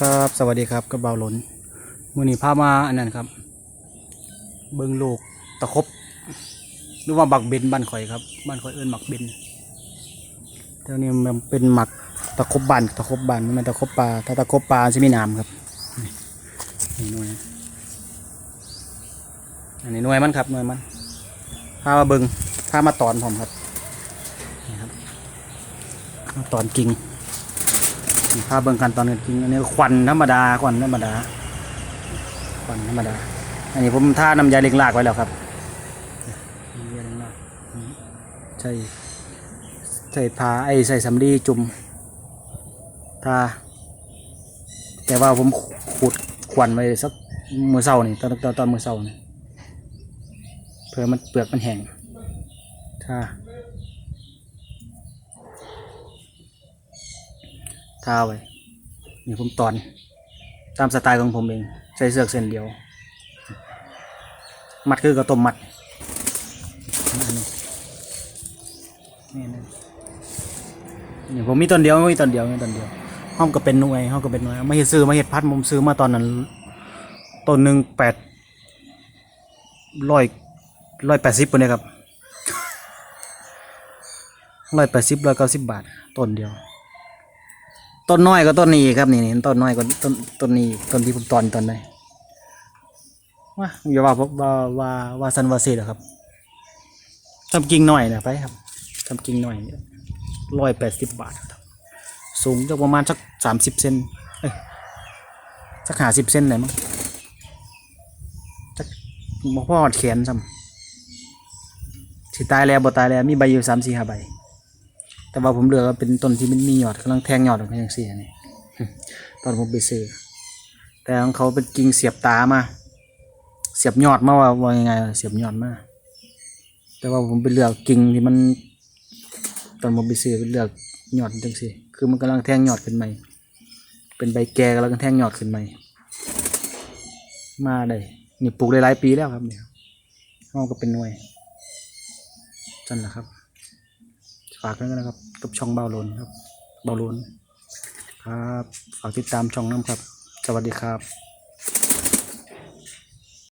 ครับ สวัสดีครับกระเบาหลนมือนี้พามาอันนั้นครับ เบิ้งลูกตะครบหรือว่าบักเบนบ้านข่อยครับบ้านข่อยเอิ้นหมักเบนเดี๋ยวนี้มันเป็นหมักตะครบบ้านตะครบบ้านมันตะครบปลาถ้าตะครบปลาจะมีน้ำครับนี่หน่วยอันนี้หน่วยมันครับหน่วยมันพามาเบิ้งพามาตอนผมครับนี่ครับมาตอนกิ่ง ภาพเบิ่งกันตอนนี้จริงอันนี้ควันธรรมดาควันธรรมดาควันธรรมดา อันนี้ผมท่าน้ำยาเล็งลากไว้แล้วครับน้ำยาเล็งลากใช่ใส่ผ้าไอ้ใส่สำลีจุ่มทาแต่ว่าผมขูดควันไว้สักมือเศร้านี่ตอนตอนตอนมือเศร้านี่เพื่อมันเปลือกมันแห้งท่า ท่าไว้นี่ผมตอน ตามสไตล์ของผมเองใส่เสือกเส้นเดียว มัดคือข้าวต้มมัดนี่นี่นี่ผมมีต้นเดียวมีต้นเดียวมีต้นเดียวห้องก็เป็นหน่วยห้องก็เป็นหน่วยไม่เห็นซื้อมาเห็ดพัดผมซื้อมาตอนนั้นต้นหนึ่งแปดร้อยร้อยแปดสิบคนเลยครับร้อยแปดสิบร้อยเก้าสิบบาทต้นเดียว ต้นน้อยก็ต้นนี้ครับนี่นี่ต้นน้อยก็ต้นต้นนี้ต้นที่ผมตอนตอนไหนว่าอย่าว่าว่าว่าว่าสันวาเซหรอครับทำกิ่งหน่อยนะไปครับทำกิ่งหน่อยร้อยแปดสิบบาทครับสูงจะประมาณสักสามสิบเซนเอ้ยสักหาสิบเซนไหนมั้งสักพ่อหอดแขนซ้ำสิตายแล้วบ่ตายแล้วมีใบอยู่สามสี่ห้าใบ แต่ว่าผมเลือกว่าเป็นต้นที่มันมีหยอดกำลังแทงหยอดออกมาอย่างเสียนี่ตอนผมไปซื้อแต่ของเขาเป็นกิ่งเสียบตามา เสียบยอดมาว่าว่ายังไงเสียบยอดมาแต่ว่าผมไปเลือกกิ่งที่มัน ตอนผมไปซื้อไปเลือกหยอดจังสิคือมันกำลังแทงหยอดขึ้นใหม่เป็นใบแก่กำลังแทงหยอดขึ้นใหม่มาได้นี่ปลูกได้หลายปีแล้วครับเนี่ยห้องก็เป็นหน่วยจันแหละครับ ฝากด้วยนะครับกับช่องเบาโลนครับเบาโลนครับฝากติดตามช่องน้ำครับ สวัสดีครับ